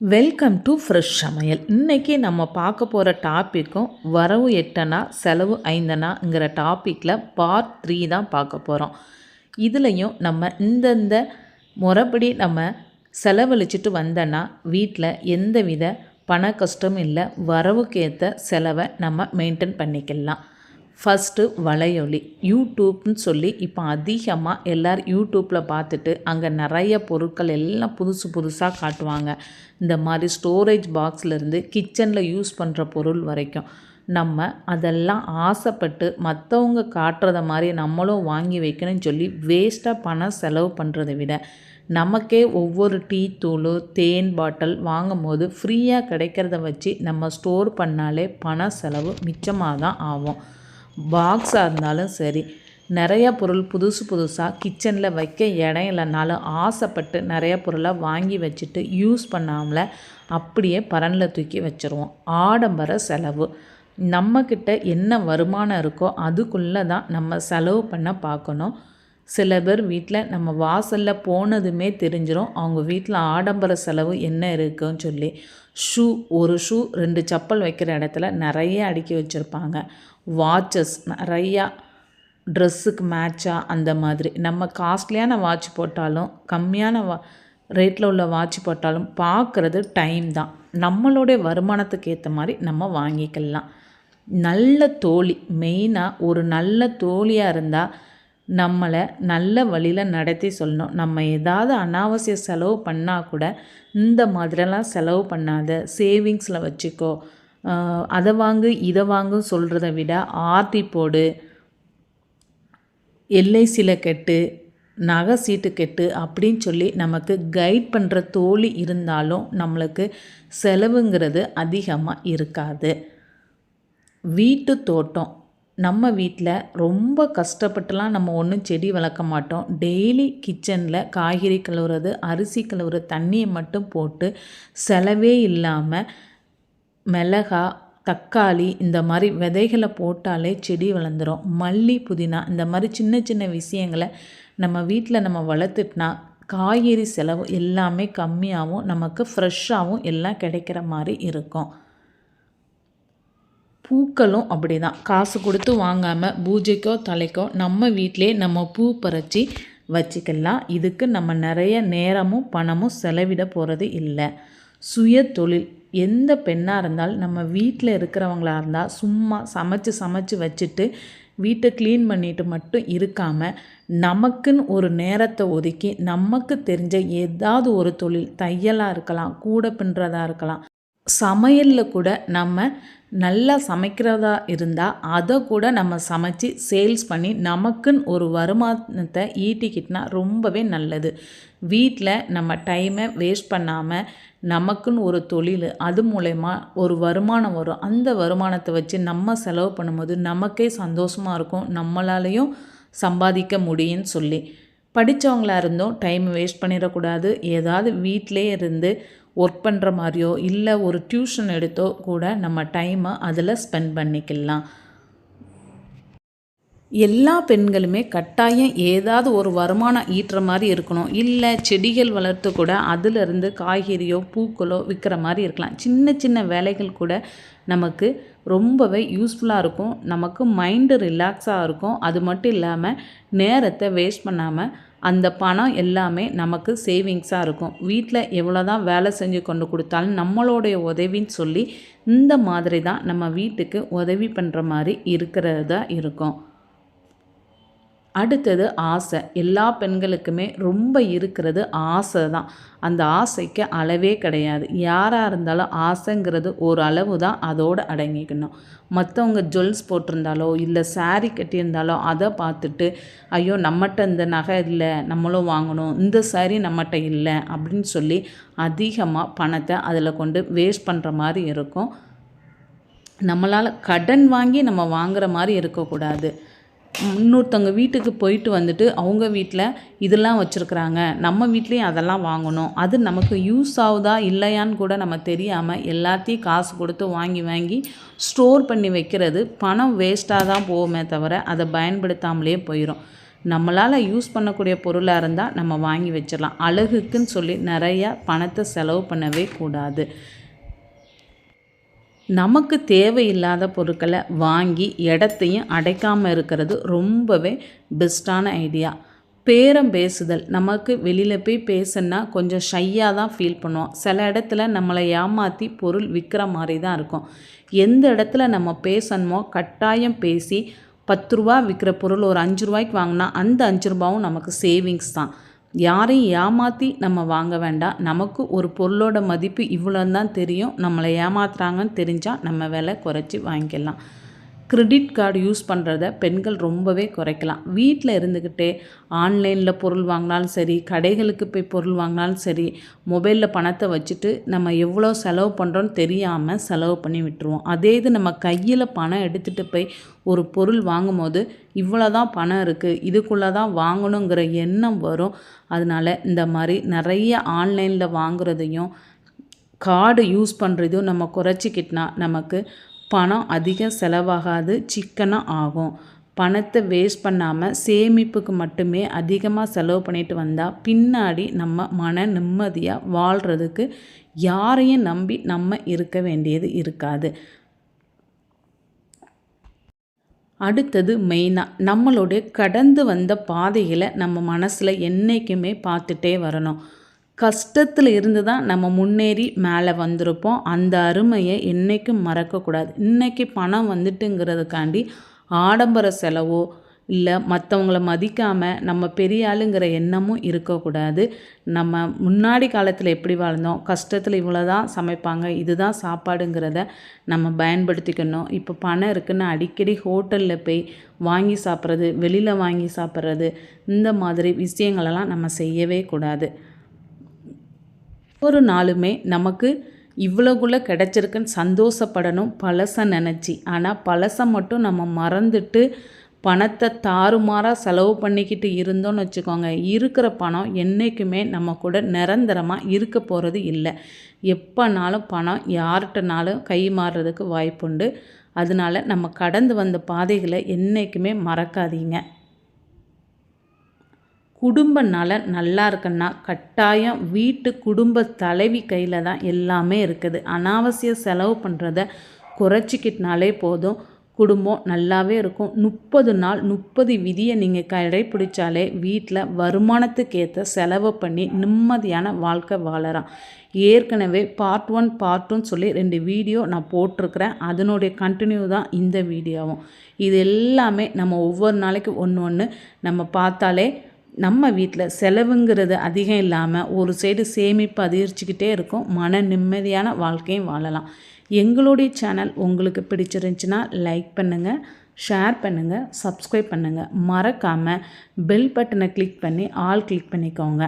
Welcome to fresh சமையல். இன்றைக்கி நம்ம பார்க்க போகிற டாப்பிக்கும் வரவு எட்டனா செலவு ஐந்தனாங்கிற டாப்பிக்கில் பார்ட் த்ரீ தான் பார்க்க போகிறோம் இதுலேயும் நம்ம இந்தந்த முறைப்படி நம்ம செலவழிச்சிட்டு வந்தோன்னா வீட்டில் எந்தவித பண கஷ்டமும் இல்லை வரவுக்கு ஏற்ற செலவை நம்ம மெயின்டைன் பண்ணிக்கலாம். ஃபஸ்ட்டு வலையொலி. யூடியூப்னு சொல்லி இப்போ அதிகமாக எல்லோரும் யூடியூப்பில் பார்த்துட்டு அங்கே நிறைய பொருட்கள் எல்லாம் புதுசு புதுசாக காட்டுவாங்க. இந்த மாதிரி ஸ்டோரேஜ் பாக்ஸ்லேருந்து கிச்சனில் யூஸ் பண்ணுற பொருள் வரைக்கும். நம்ம அதெல்லாம் ஆசைப்பட்டு மற்றவங்க காட்டுறத மாதிரி நம்மளும் வாங்கி வைக்கணும்னு சொல்லி வேஸ்ட்டாக பணம் செலவு பண்ணுறதை விட நமக்கே ஒவ்வொரு டீ தூள் தேன் பாட்டில் வாங்கும் போது ஃப்ரீயாக கிடைக்கிறத வச்சு நம்ம ஸ்டோர் பண்ணாலே பண செலவு மிச்சமாக தான் ஆகும். பாக்ஸாக இருந்தாலும் சரி நிறைய பொருள் புதுசு புதுசாக கிச்சனில் வைக்க இடம் இல்லைனாலும் ஆசைப்பட்டு நிறைய பொருளை வாங்கி வச்சுட்டு யூஸ் பண்ணாமல் அப்படியே பரனில் தூக்கி வச்சுருவோம். ஆடம்பர செலவு. நம்மக்கிட்ட என்ன வருமானம் இருக்கோ அதுக்குள்ளே தான் நம்ம செலவு பண்ண பார்க்கணும். சில பேர் வீட்டில் நம்ம வாசலில் போனதுமே தெரிஞ்சிடும் அவங்க வீட்டில் ஆடம்பர செலவு என்ன இருக்குன்னு சொல்லி. ஷூ ஒரு ஷூ ரெண்டு செப்பல் வைக்கிற இடத்துல நிறைய அடுக்கி வச்சுருப்பாங்க. வாட்சஸ் நிறையா ட்ரெஸ்ஸுக்கு மேட்சாக அந்த மாதிரி. நம்ம காஸ்ட்லியான வாட்ச் போட்டாலும் கம்மியான வா ரேட்டில் உள்ள வாட்ச் போட்டாலும் பார்க்குறது டைம் தான். நம்மளுடைய வருமானத்துக்கு ஏற்ற மாதிரி நம்ம வாங்கிக்கலாம். நல்ல தோழி மெயினாக ஒரு நல்ல தோழியாக இருந்தால் நம்மளை நல்ல வழியில் நடத்தி சொல்லணும். நம்ம ஏதாவது அனாவசிய செலவு பண்ணால் கூட இந்த மாதிரிலாம் செலவு பண்ணாத சேவிங்ஸில் வச்சுக்கோ. அதை வாங்கு இதை வாங்கு சொல்கிறத விட ஆர்டி போடு எல்ஐசியில் கெட்டு நகை சீட்டு கெட்டு அப்படின்னு சொல்லி நமக்கு கைட் பண்ணுற தோழி இருந்தாலும் நம்மளுக்கு செலவுங்கிறது அதிகமாக இருக்காது. வீட்டு தோட்டம் நம்ம வீட்டில் ரொம்ப கஷ்டப்பட்டுலாம் நம்ம ஒன்றும் செடி வளர்க்க மாட்டோம். டெய்லி கிச்சனில் காய்கறி கழுவுறது அரிசி கழுவுற தண்ணியை மட்டும் போட்டு செலவே இல்லாமல் மிளகா தக்காளி இந்த மாதிரி விதைகளை போட்டாலே செடி வளர்ந்துடும் மல்லி புதினா இந்த மாதிரி சின்ன சின்ன விஷயங்களை நம்ம வீட்டில் நம்ம வளர்த்துட்டுனா காய்கறி செலவு எல்லாமே கம்மியாகவும் நமக்கு ஃப்ரெஷ்ஷாகவும் எல்லாம் கிடைக்கிற மாதிரி இருக்கும். பூக்களும் அப்படி தான் காசு கொடுத்து வாங்காமல் பூஜைக்கோ தலைக்கோ நம்ம வீட்டிலே நம்ம பூ பறித்து வச்சுக்கலாம். இதுக்கு நம்ம நிறைய நேரமும் பணமும் செலவிட போகிறது இல்லை. சுய தொழில். எந்த பெண்ணாக இருந்தாலும் நம்ம வீட்டில் இருக்கிறவங்களாக இருந்தால் சும்மா சமைச்சு சமைச்சு வச்சுட்டு வீட்டை க்ளீன் பண்ணிட்டு மட்டும் இருக்காமல் நமக்குன்னு ஒரு நேரத்தை ஒதுக்கி நமக்கு தெரிஞ்ச ஏதாவது ஒரு தொழில் தையலாக இருக்கலாம் கூட பின்னுறதா இருக்கலாம். சமையலில் கூட நம்ம நல்லா சமைக்கிறதா இருந்தால் அதை கூட நம்ம சமைச்சு சேல்ஸ் பண்ணி நமக்குன்னு ஒரு வருமானத்தை ஈட்டிக்கிட்டனா ரொம்பவே நல்லது. வீட்டில் நம்ம டைமை வேஸ்ட் பண்ணாமல் நமக்குன்னு ஒரு தொழில் அது மூலயமா ஒரு வருமானம் வரும். அந்த வருமானத்தை வச்சு நம்ம செலவு பண்ணும்போது நமக்கே சந்தோஷமாக இருக்கும். நம்மளாலையும் சம்பாதிக்க முடியும்னு சொல்லி. படித்தவங்களாக இருந்தோம் டைம் வேஸ்ட் பண்ணிடக்கூடாது. ஏதாவது வீட்டிலே இருந்து ஒர்க் பண்ணுற மாதிரியோ இல்லை ஒரு டியூஷன் எடுத்தோ கூட நம்ம டைமை அதில் ஸ்பெண்ட் பண்ணிக்கலாம். எல்லா பெண்களுமே கட்டாயம் ஏதாவது ஒரு வருமானம் ஈட்டுற மாதிரி இருக்கணும். இல்லை செடிகள் வளர்த்து கூட அதிலிருந்து காய்கறியோ பூக்களோ விற்கிற மாதிரி இருக்கலாம். சின்ன சின்ன வேலைகள் கூட நமக்கு ரொம்பவே யூஸ்ஃபுல்லாக இருக்கும். நமக்கு மைண்டு ரிலாக்ஸாக இருக்கும். அது மட்டும் இல்லாமல் நேரத்தை வேஸ்ட் பண்ணாமல் அந்த பணம் எல்லாமே நமக்கு சேவிங்ஸாக இருக்கும். வீட்டில் எவ்வளோ தான் வேலை செஞ்சு கொண்டு கொடுத்தாலும் நம்மளுடைய உதவின்னு சொல்லி இந்த மாதிரி தான் நம்ம வீட்டுக்கு உதவி பண்ணுற மாதிரி இருக்கிறதா இருக்கும். அடுத்தது ஆசை. எல்லா பெண்களுக்குமே ரொம்ப இருக்கிறது ஆசை தான். அந்த ஆசைக்கு அளவே கிடையாது. யாராக இருந்தாலும் ஆசைங்கிறது ஒரு அளவு தான் அதோடு அடங்கிக்கணும். மற்றவங்க ஜுவல்ஸ் போட்டிருந்தாலோ இல்லை சாரீ கட்டியிருந்தாலோ அதை பார்த்துட்டு ஐயோ நம்மகிட்ட இந்த நகை இல்லை நம்மளும் வாங்கணும் இந்த சாரீ நம்மகிட்ட இல்லை அப்படின்னு சொல்லி அதிகமாக பணத்தை அதில் கொண்டு வேஸ்ட் பண்ணுற மாதிரி இருக்கும். நம்மளால் கடன் வாங்கி நம்ம வாங்குகிற மாதிரி இருக்கக்கூடாது. இன்னொருத்தவங்க வீட்டுக்கு போயிட்டு வந்துட்டு அவங்க வீட்டில் இதெல்லாம் வச்சுருக்குறாங்க. நம்ம வீட்லேயும் அதெல்லாம் வாங்கணும். அது நமக்கு யூஸ் ஆகுதா இல்லையான்னு கூட நம்ம தெரியாமல் எல்லாத்தையும் காசு கொடுத்து வாங்கி வாங்கி ஸ்டோர் பண்ணி வைக்கிறது பணம் வேஸ்ட்டாக தான் போகுமே தவிர அதை பயன்படுத்தாமலே போயிடும் நம்மளால் யூஸ் பண்ணக்கூடிய பொருளாக இருந்தால் நம்ம வாங்கி வச்சிடலாம். அழகுக்குன்னு சொல்லி நிறையா பணத்தை செலவு பண்ணவே கூடாது. நமக்கு தேவையில்லாத பொருட்களை வாங்கி இடத்தையும் அடைக்காமல் இருக்கிறது ரொம்பவே பெஸ்ட்டான ஐடியா. பேரம் பேசுதல். நமக்கு வெளியில் போய் பேசுனா கொஞ்சம் ஷையாக தான் ஃபீல் பண்ணுவோம். சில இடத்துல நம்மளை ஏமாற்றி பொருள் விற்கிற மாதிரி தான் இருக்கும். எந்த இடத்துல நம்ம பேசணுமோ கட்டாயம் பேசி பத்து ரூபா விற்கிற பொருள் ஒரு அஞ்சு ரூபாய்க்கு வாங்கினா அந்த அஞ்சு ரூபாவும் நமக்கு சேவிங்ஸ் தான். யாரையும் ஏமாற்றி நம்ம வாங்க வேண்டாம். நமக்கு ஒரு பொருளோட மதிப்பு இவ்வளோன்னு தான் தெரியும். நம்மளை ஏமாத்துறாங்கன்னு தெரிஞ்சால் நம்ம விலை குறைச்சி வாங்கிக்கலாம். கிரெடிட் கார்டு யூஸ் பண்ணுறத பெண்கள் ரொம்பவே குறைக்கலாம். வீட்டில் இருந்துக்கிட்டே ஆன்லைனில் பொருள் வாங்கினாலும் சரி கடைகளுக்கு போய் பொருள் வாங்கினாலும் சரி மொபைலில் பணத்தை வச்சுட்டு நம்ம எவ்வளோ செலவு பண்ணுறோன்னு தெரியாமல் செலவு பண்ணி விட்டுருவோம். அதே இது நம்ம கையில் பணம் எடுத்துகிட்டு போய் ஒரு பொருள் வாங்கும்போது இவ்வளோ தான் பணம் இருக்குது இதுக்குள்ளே தான் வாங்கணுங்கிற எண்ணம் வரும். அதனால் இந்த மாதிரி நிறைய ஆன்லைனில் வாங்குறதையும் கார்டு யூஸ் பண்ணுறதையும் நம்ம குறைச்சிக்கிட்டனா நமக்கு பணம் அதிகம் செலவாகாது சிக்கனாக ஆகும். பணத்தை வேஸ்ட் பண்ணாமல் சேமிப்புக்கு மட்டுமே அதிகமாக செலவு பண்ணிட்டு வந்தால் பின்னாடி நம்ம மன நிம்மதியாக வாழ்கிறதுக்கு யாரையும் நம்பி நம்ம இருக்க வேண்டியது இருக்காது. அடுத்தது மெயினாக நம்மளுடைய கடந்து வந்த பாதைகளை நம்ம மனசில் என்றைக்குமே பார்த்துட்டே வரணும். கஷ்டத்தில் இருந்து தான் நம்ம முன்னேறி மேலே வந்திருப்போம். அந்த அருமையை என்றைக்கும் மறக்கக்கூடாது. இன்றைக்கி பணம் வந்துட்டுங்கிறதுக்காண்டி ஆடம்பர செலவோ இல்லை மற்றவங்கள மதிக்காமல் நம்ம பெரிய ஆளுங்கிற எண்ணமும் இருக்கக்கூடாது. நம்ம முன்னாடி காலத்தில் எப்படி வாழ்ந்தோம்? கஷ்டத்தில் இவ்வளோ தான் சமைப்பாங்க. இதுதான் சாப்பாடுங்கிறத நம்ம பயன்படுத்திக்கணும். இப்போ பணம் இருக்குன்னு அடிக்கடி ஹோட்டலில் போய் வாங்கி சாப்பிட்றது வெளியில் வாங்கி சாப்பிட்றது இந்த மாதிரி விஷயங்களெல்லாம் நம்ம செய்யவே கூடாது. ஒரு நாளுமே நமக்கு இவ்வளோக்குள்ளே கிடச்சிருக்குன்னு சந்தோஷப்படணும் பழசை நினச்சி. ஆனால் பழசை மட்டும் நம்ம மறந்துட்டு பணத்தை தாறுமாறாக செலவு பண்ணிக்கிட்டு இருந்தோம்னு வச்சுக்கோங்க. இருக்கிற பணம் என்றைக்குமே நம்ம கூட நிரந்தரமாக இருக்க போகிறது இல்லை. எப்போனாலும் பணம் யார்கிட்டனாலும் கை மாறுறதுக்கு வாய்ப்புண்டு. அதனால் நம்ம கடந்து வந்த பாதைகளை என்றைக்குமே மறக்காதீங்க. குடும்ப நலன் நல்லா இருக்குன்னா கட்டாயம் வீட்டு குடும்ப தலைவி கையில் தான் எல்லாமே இருக்குது. அனாவசிய செலவு பண்ணுறத குறைச்சிக்கிட்டனாலே போதும். குடும்பம் நல்லாவே இருக்கும். முப்பது நாள் முப்பது விதியை நீங்கள் கடைப்பிடிச்சாலே வீட்டில் வருமானத்துக்கேற்ற செலவு பண்ணி நிம்மதியான வாழ்க்கை வாழலாம். ஏற்கனவே பார்ட் ஒன் பார்ட் டூன்னு சொல்லி ரெண்டு வீடியோ நான் போட்டிருக்கிறேன். அதனுடைய கண்டினியூ தான் இந்த வீடியோவும். இது எல்லாமே நம்ம ஒவ்வொரு நாளைக்கு ஒன்று ஒன்று நம்ம பார்த்தாலே நம்ம வீட்டில் செலவுங்கிறது அதிகம் இல்லாமல் ஒரு சைடு சேமிப்பு அதிகரிச்சுக்கிட்டே இருக்கும். மன நிம்மதியான வாழ்க்கையும் வாழலாம். எங்களுடைய சேனல் உங்களுக்கு பிடிச்சிருந்துச்சின்னா லைக் பண்ணுங்கள் ஷேர் பண்ணுங்கள் சப்ஸ்கிரைப் பண்ணுங்கள் மறக்காமல் பெல் பட்டனை கிளிக் பண்ணி ஆல் கிளிக் பண்ணிக்கோங்க.